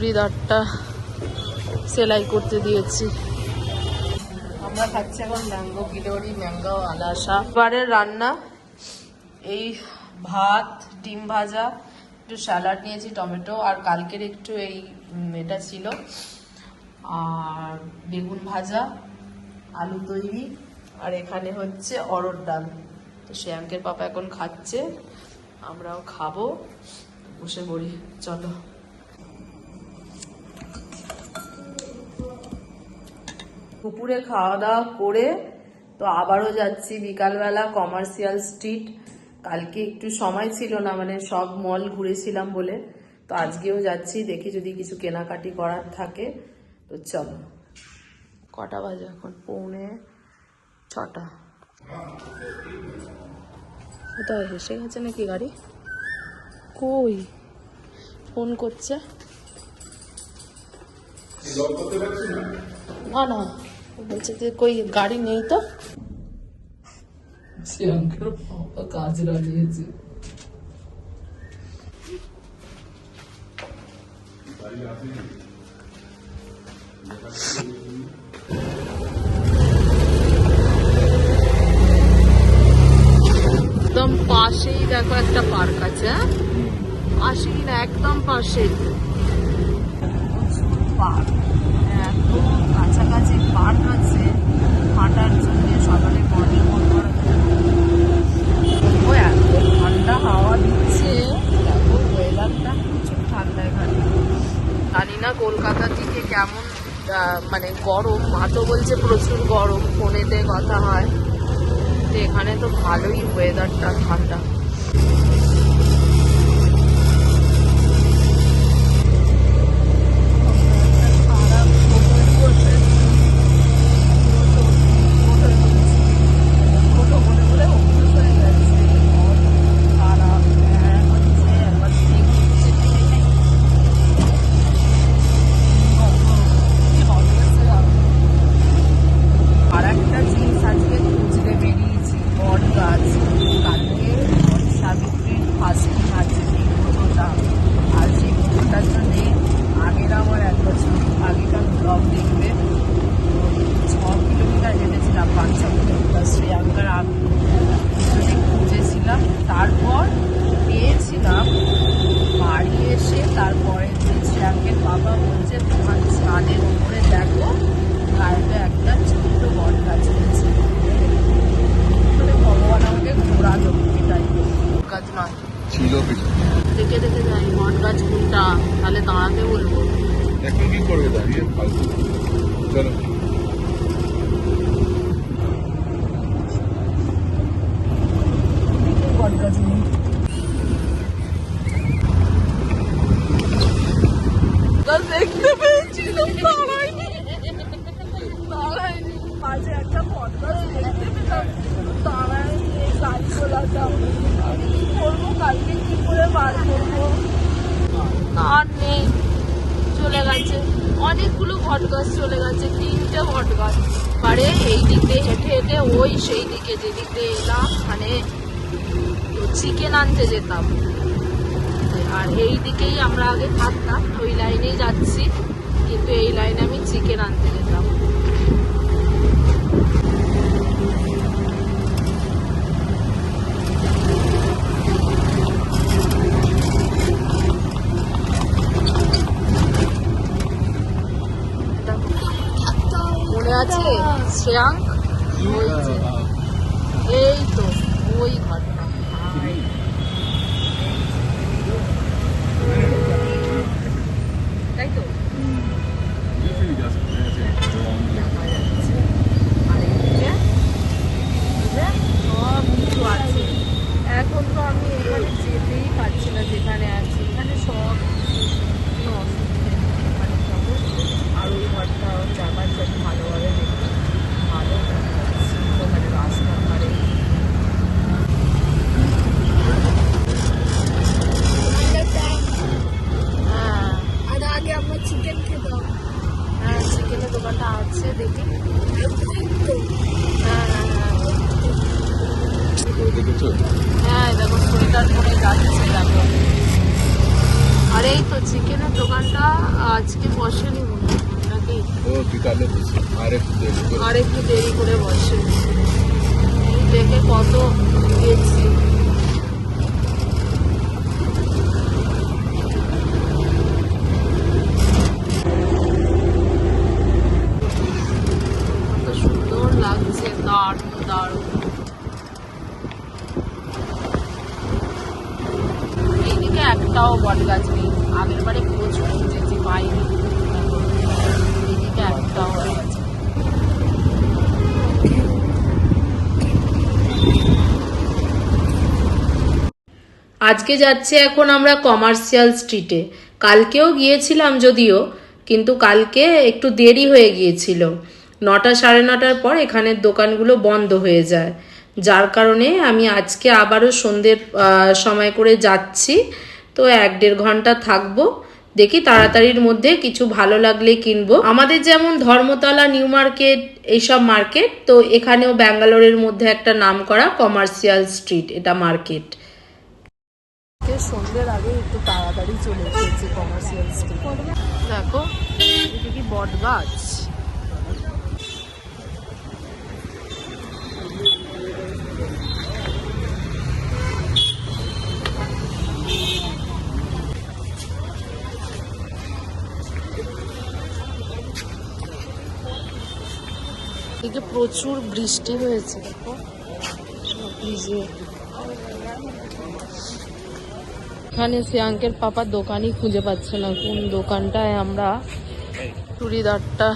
চুড়িদারটা সেলাই করতে দিয়েছি। আমরা খাচ্ছি এখন ম্যাঙ্গো গিলোরি ম্যাঙ্গো আলাসা এবারের রান্না এই ভাত ডিম ভাজা একটু স্যালাড নিয়েছি টমেটো আর কালকের একটু এই এটা ছিল। আর বেগুন ভাজা আলু তৈরি আর এখানে হচ্ছে অরড় ডাল। তো শ্রেয়াঙ্কের পাপা এখন খাচ্ছে আমরাও খাব। বসে পড়ি চলো। দুপুরে খাওয়া দাওয়া করে তো আবারও যাচ্ছি বিকালবেলা কমার্শিয়াল স্ট্রিট। কালকে একটু সময় ছিল না মানে সব মল ঘুরেছিলাম বলে। তো আজকেও যাচ্ছি দেখি যদি কিছু কেনাকাটি করার থাকে। তো চলো। কটা বাজে এখন? পৌনে ছটা। কোথায়? হেসে গেছে নাকি গাড়ি? কই? ফোন করছে। না না। বলছে যে কই গাড়ি নেই তো। কাজ লাগিয়েছে একদম পাশেই দেখো একটা পার্ক আছে হ্যাঁ? পাশেই না একদম পাশেই। পার্ক পার্ক আছে হাঁটার জন্য সকালে মর্নিং ওয়াক করার জন্য এত ঠান্ডা হাওয়া দিচ্ছে দেখো ওয়েদারটা প্রচুর ঠান্ডা এখানে জানি না কলকাতা থেকে কেমন মানে গরম মা তো বলছে প্রচুর গরম, ফোনেতে কথা হয়। তো এখানে তো ভালোই ওয়েদারটা ঠান্ডা আর একটা জিনিস আজকে খুঁজতে বেরিয়েছি বট গাছ কালকে বট সাবিত্রীর ফার্স্টিং আছে সেই পুজোটা আর সেই পুজোটার জন্যে আগের আমার এক বছর আগেকার ব্লগ দেখবে ছ কিলোমিটার হেঁটেছিলাম পাঁচ ছ কিলোমিটার শ্রেয়াঙ্কার আমি দুজনে খুঁজেছিলাম তারপর পেয়েছিলাম বাড়ি এসে তারপরে যে শ্রেয়াঙ্কের বাবা বলছে তোমার ছাদের উপরে দেখো গায়ে একটা ছোট্ট বট গাছ রয়েছে মানে ভগবান আমাকে ঘোরালো এটাই গাছ নয় ছিল কিছু দেখে দেখে যাই বট গাছ কোনটা তাহলে দাঁড়াতে বলব এখন কি করবে দাঁড়িয়ে ফালতু চলো বট গাছ নেই গাছ দেখতে পেয়েছিলাম দাঁড়ায়নি দাঁড়ায়নি মাঝে একটা বট গাছ দেখতে পেলাম দাঁড়ায়নি এই গাছ গোলাটাও আমি কি করব কালকে কি করে বার করব আর নেই। চলে গেছে। অনেকগুলো বট গাছ চলে গেছে, তিনটে বট গাছ। আরে এই দিক দিয়ে হেঁটে হেঁটে, ওই সেই দিকে যেদিক দিয়ে এলাম মানে চিকেন আনতে যেতাম। আর এই দিকেই আমরা আগে থাকতাম, ওই লাইনেই যাচ্ছি। কিন্তু এই লাইনে আমি চিকেন আনতে যেতাম মনে আছে শ্রেয়াঙ্ক ওই যে এই তো ওই ঘরটা ভাই। তাই তো দেখা যাচ্ছে। আর এদিকে, এদিকে সব কিছু আছে। এখন তো আমি এখানে যেতেই পারছি না যেখানে আছি এখানে সব কোনো অসুবিধা নেই এখানে যাব আর ওই ঘরটা চারপাশটা ভালোভাবে দেখতে ভালো দেখা যাচ্ছে ওখানে রাস্তার ধারে হ্যাঁ আর আগে আমরা চিকেন খেতাম হ্যাঁ চিকেনের দোকানটা আছে দেখি হ্যাঁ হ্যাঁ হ্যাঁ করে দেখেছ হ্যাঁ দেখো সোয়েটার পরে যাচ্ছে দেখো আর এই তো চিকেনের দোকানটা আজকে বসেনি মনে হয়, নাকি ও বিকালে বসে আর একটু দেরি করে বসে। দেখে কত গেছি। সুন্দর লাগছে, দারুণ দারুণ। এইদিকে একটাও বট গাছ নেই। আগের বারে প্রচুর খুঁজেছি পাইনি এইদিকে একটাও বট গাছ নেই। আজকে যাচ্ছে এখন আমরা কমার্শিয়াল স্ট্রিটে কালকেও গিয়েছিলাম যদিও, কিন্তু কালকে একটু দেরি হয়ে গিয়েছিল। নটা সাড়ে নটার পর এখানের দোকানগুলো বন্ধ হয়ে যায়। যার কারণে আমি আজকে আবারও সন্ধ্যের সময় করে যাচ্ছি। তো এক দেড় ঘণ্টা থাকব। দেখি তাড়াতাড়ির মধ্যে কিছু ভালো লাগলে কিনবো। আমাদের যেমন ধর্মতলা, নিউ মার্কেট এইসব মার্কেট, তো এখানেও ব্যাঙ্গালোরের মধ্যে একটা নাম করা কমার্শিয়াল স্ট্রিট এটা মার্কেট। সন্ধ্যের আগে একটু তাড়াতাড়ি চলে এসেছি কমার্শিয়াল স্ট্রিট দেখো, এটা কি বট গাছ? প্রচুর বৃষ্টি হয়েছে, দেখো। এখানে শ্রেয়াঙ্কের পাপার দোকানই খুঁজে পাচ্ছে না কোন দোকানটায় আমরা চুড়িদারটা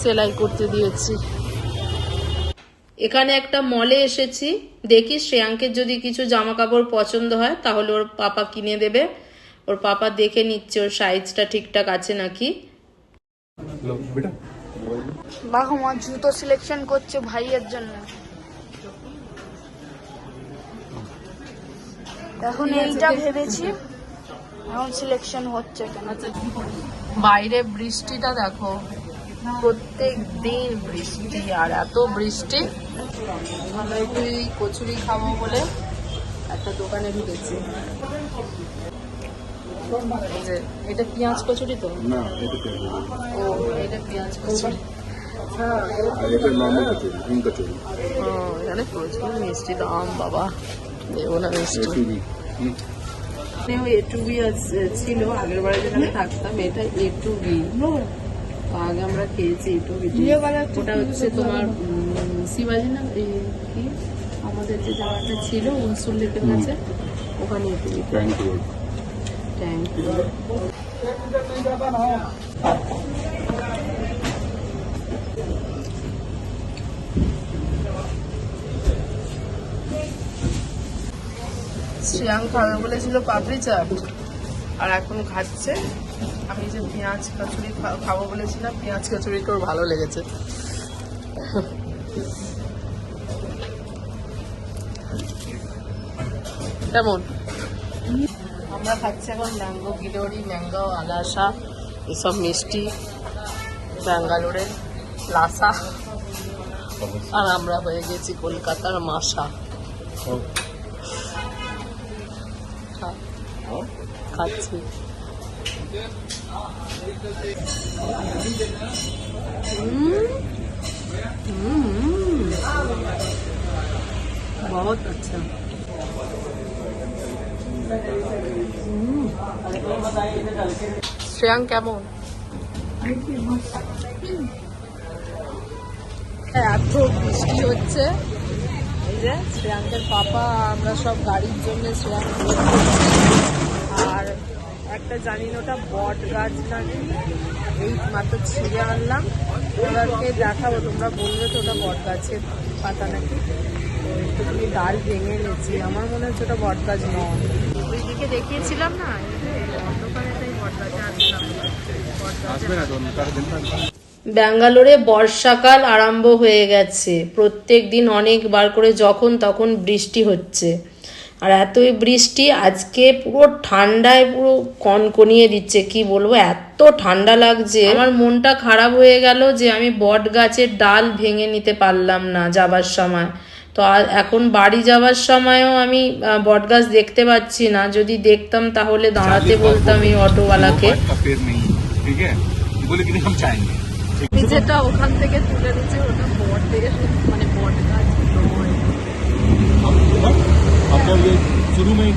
সেলাই করতে দিয়েছি। এখানে একটা মলে এসেছি দেখি শ্রেয়াঙ্কের যদি কিছু জামা কাপড় পছন্দ হয় তাহলে ওর পাপা কিনে দেবে। ওর পাপা দেখে নিচ্ছে ওর সাইজটা ঠিকঠাক আছে নাকি। বাঘ আমার জুতো সিলেকশন করছে ভাইয়ের জন্য। এখন এইটা ভেবেছি। এখন সিলেকশন হচ্ছে কেন? বাইরে বৃষ্টিটা দেখো প্রত্যেক দিন বৃষ্টি আর এত বৃষ্টি। আমরা একটু কচুরি খাব বলে একটা দোকানে ঢুকেছি। এটা পেঁয়াজ কচুরি তো? না এটা পেঁয়াজ ও এটা পেঁয়াজ কচুরি। আর এটা নর্মাল কচুরি কচুরি। ও এখানে প্রচুর মিষ্টি দাম বাবা। দেবো না মিষ্টি এ টু বি ছিল আগের বারে যেখানে থাকতাম এটা এ টু বি আগে আমরা খেয়েছি এ টু। বি ওটা হচ্ছে তোমার শিবাজি না কি? আমাদের যে জায়গাটা ছিল উনসুল লেকের কাছে ওখানে A two B tank Shreyang খাবে বলেছিল পাপড়ি চাট। আর এখন খাচ্ছে। আমি যে পেঁয়াজ কচুরি খাব বলেছিলাম, পেঁয়াজ কচুরিটা ওর ভালো লেগেছে। কেমন? আমরা খাচ্ছি এখন ম্যাঙ্গো গিলোরি ম্যাঙ্গো আলাসা এসব মিষ্টি ব্যাঙ্গালোরের লাসা। আর আমরা হয়ে গেছি কলকাতার মাসা খাচ্ছি हम्म, हम्म, बहुत अच्छा শ্রেয়াং কেমন এত বৃষ্টি হচ্ছে এই যে শ্রেয়াঙ্কের পাপা আমরা সব গাড়ির জন্য শ্রেয়াঙ্ক wait করছি। আর একটা জানি না ওটা বট গাছ নাকি? এই মাত্র ছিঁড়ে আনলাম। ওদেরকে দেখাবো তোমরা বলবে তো ওটা বট গাছের পাতা নাকি? তো একটুখানি ডাল ভেঙে এনেছি আমার মনে হচ্ছে ওটা বট গাছ নয়। ওইদিকে দেখিয়েছিলাম না অন্ধকারে তাই বট গাছে আসলাম। না না। ব্যাঙ্গালোরে বর্ষাকাল আরম্ভ হয়ে গেছে। প্রত্যেক দিন অনেকবার করে যখন তখন বৃষ্টি হচ্ছে। আর এতই বৃষ্টি আজকে পুরো ঠান্ডায় পুরো কনকনিয়ে দিচ্ছে কি বলব? এত ঠান্ডা লাগছে। আমার মনটা খারাপ হয়ে গেল যে আমি বট গাছের ডাল ভেঙে নিতে পারলাম না যাবার সময়। তো এখন বাড়ি যাওয়ার সময়ও আমি বটগাছ দেখতে পাচ্ছি না। যদি দেখতাম তাহলে দাঁড়াতে বলতাম এই অটোওয়ালাকে। যেটা ওখান থেকে তুলে দিচ্ছে ওটা বট থেকে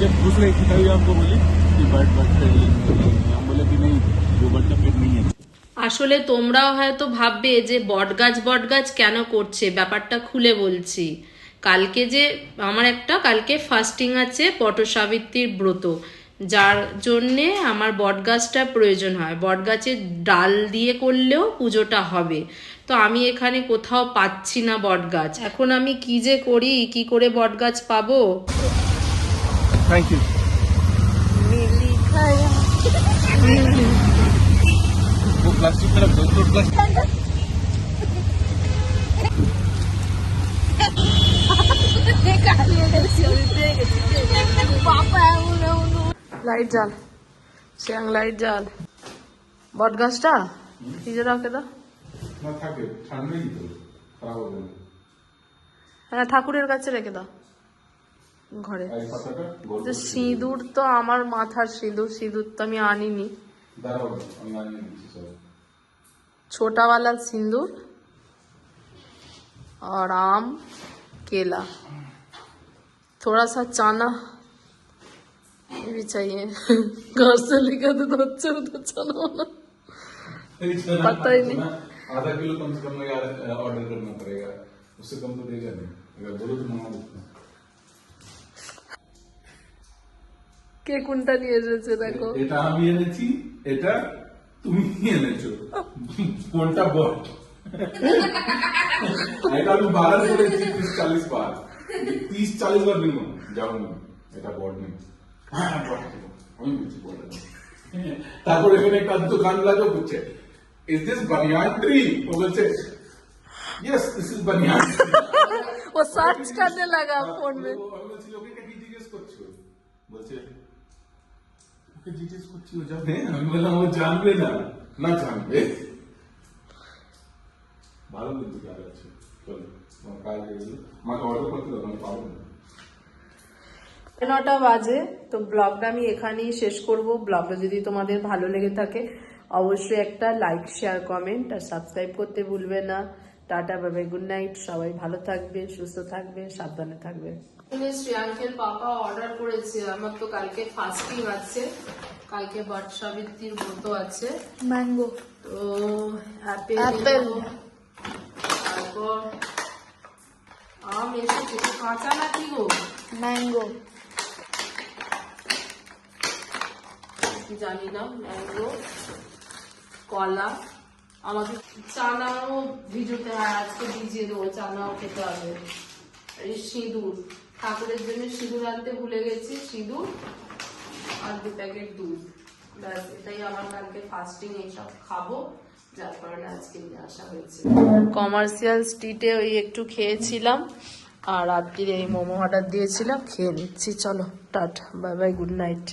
जब घुस रही थी तभी आपको बोली कि बर्ड बर्ड का ये हम बोले कि नहीं वो बर्ड का पेड़ नहीं है আসলে তোমরাও হয়তো ভাববে যে বটগাছ বটগাছ কেন করছে ব্যাপারটা খুলে বলছি কালকে যে আমার একটা কালকে ফাস্টিং আছে পটসাবিত্রীর ব্রত যার জন্যে আমার বটগাছটা প্রয়োজন হয় বটগাছের ডাল দিয়ে করলেও পুজোটা হবে তো আমি এখানে কোথাও পাচ্ছি না বটগাছ এখন আমি কি যে করি কি করে বটগাছ পাবো থ্যাংক ইউ প্লাস্টিক লাইট জাল শ্যাং লাইট জাল বট গাছটা? ফ্রিজে রাখে দাও হ্যাঁ ঠাকুরের কাছে রেখে দাও। ঘরে এই পাতাটা গল্প যে সিঁদুর তো আমার মাথার সিঁদুর সিঁদুর তো আমি আনিনি দাঁড়াও আমি আনিয়ে দিচ্ছি সব छोटा वाला सिंदूर और आम केला थोड़ा सा चाना ये भी चाहिए घर से लेकर तो अच्छे तो चाना वाला पता ही नहीं। आधा किलो कम से कम यार ऑर्डर करना पड़ेगा उससे कम तो देगा नहीं अगर बोलो तो मंगा কে কোনটা নিয়ে এসেছে দেখো এটা আমি এনেছি এটা তুমি এনেছো কোনটা বট এটা আমি বারণ করেছি তিরিশ চাল্লিশ বার তিরিশ চাল্লিশ বার মিনিমাম যাও না এটা বট নেই হ্যাঁ বট নেই। আমি বলছি বট নেই। তারপর এখানে একটা দোকান লাগো বুঝছে ইজ দিস বানিয়ান ট্রি ও বলছে ইয়েস দিস ইজ বানিয়ান वो सर्च करने लगा फोन में আমি বলছি ওকে জিজ্ঞেস করছ বলছে ওকে জিজ্ঞেস করছি ও জানে আমি বললাম ও জানবে না। না জানবে। ভালো কিন্তু কাজ আছে। চলো তোমার কাজ হয়ে আমাকে অর্ডার করতে দাও আমি পাবো না। নটা বাজে তো ব্লগটা আমি এখানেই শেষ করব। ব্লগটা যদি তোমাদের ভালো লেগে থাকে অবশ্যই একটা লাইক শেয়ার কমেন্ট আর সাবস্ক্রাইব করতে ভুলবে না। টাটা বাবাই গুড নাইট সবাই ভালো থাকবে সুস্থ থাকবে সাবধানে থাকবে শ্রেয়াঙ্কের পাপা অর্ডার করেছে আমার তো কালকে ফাস্টিং আছে কালকে বট সাবিত্রীর ব্রত আছে। ম্যাঙ্গো তো অ্যাপেল তারপর আম এসেছে কাঁচা নাকি গো? ম্যাঙ্গো জানি না ম্যাঙ্গো কলা। আমাকে চানাও ভিজোতে হয়, আজকে ভিজিয়ে দেবো, চানাও খেতে হবে। এই সিঁদুর, ঠাকুরের জন্য সিঁদুর আনতে ভুলে গেছি, সিঁদুর আর দু প্যাকেট দুধ। ব্যাস, এটাই আমার কালকে ফাস্টিং এইসব খাব। যার কারণে আজকে নিয়ে আসা হয়েছে। কমার্শিয়াল স্ট্রিটে ওই একটু খেয়েছিলাম, আর রাত্রিরে এই মোমো অর্ডার দিয়েছিলাম, খেয়ে নিচ্ছি। চলো, tata bye bye good night